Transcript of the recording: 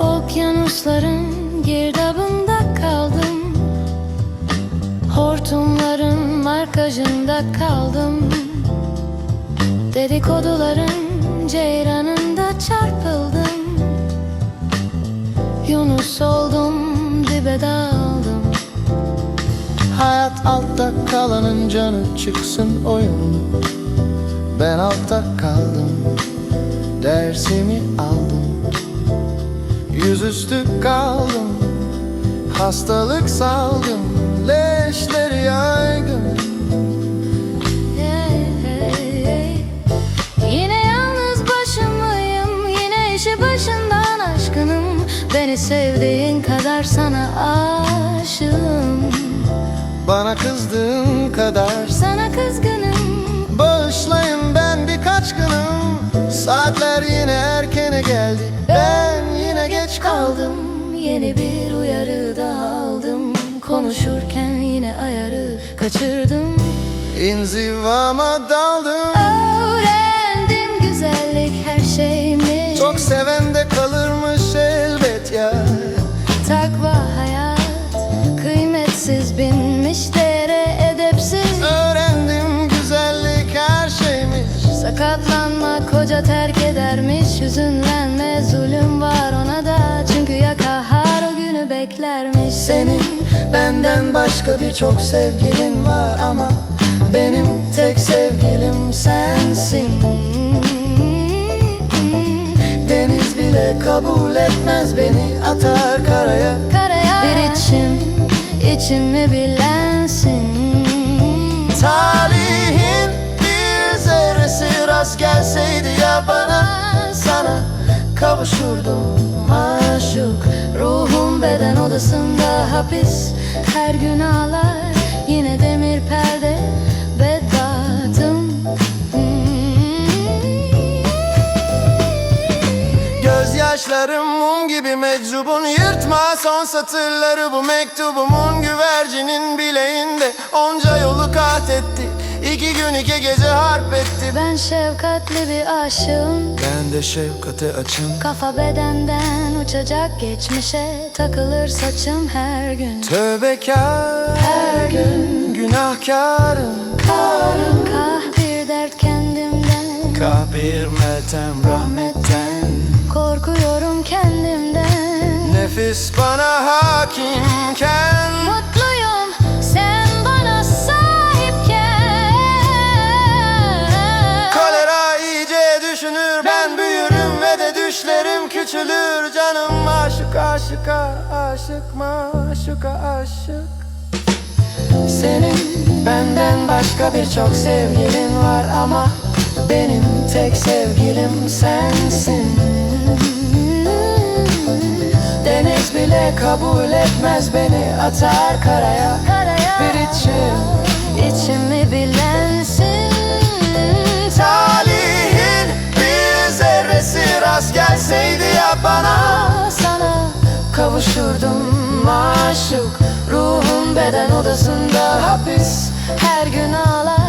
Okyanusların girdabında kaldım. Hortumların markajında kaldım. Dedikoduların ceyranında Hayat altta kalanın canı çıksın oyunu Ben altta kaldım Dersimi aldım. Yüzüstü kaldım Hastalık saldım. Leşleri yaygın. Başından aşkınım. Beni sevdiğin kadar sana aşığım Bana kızdığın kadar. Sana kızgınım. Bağışlayın ben birkaç günüm. Saatler yine erkene geldi. Ben yine geç kaldım. Kaldım. Yeni bir uyarı daha aldım. Konuşurken yine ayarı kaçırdım. İnzivama daldım. Öğrendim güzellik her şeymiş Çok seven de kalırmış elbet ya. Takva hayat Kıymetsiz binmiş koca terk edermiş Hüzünlenme zulüm var ona da. Çünkü ya kahar o günü beklermiş Senin benden başka birçok sevgilin var ama Benim tek sevgilim sensin. Deniz bile kabul etmez beni atar karaya. Karaya. Bir içim içimi bilensin gelseydi ya bana Sana kavuşurdum Aşık. Ruhum beden odasında hapis Her gün ağlar. Yine demir perde Bedbahtım Gözyaşlarım mum gibi meczubun Yırtma. Son satırları bu mektubumun Güvercinin bileğinde. Onca yolu kat etti İki gün iki gece harp etti Ben şefkatli bir aşığım. Ben de şefkate açım. Kafa bedenden uçacak geçmişe Takılır saçım her gün. Tövbekar Her gün. Günahkarım Karım. Kah bir dert kendimden. Kahpir meltem rahmetten. Korkuyorum kendimden. Nefis bana hakimken. Mutluyum küçülür Canım aşık aşıka aşık maşuka aşık. Senin benden başka birçok sevgilin var ama Benim tek sevgilim sensin. Deniz bile kabul etmez beni atar karaya. Karaya. Bir içim içimi Kavuşurdum. Maşuk Ruhum beden odasında hapis. Her gün ağlar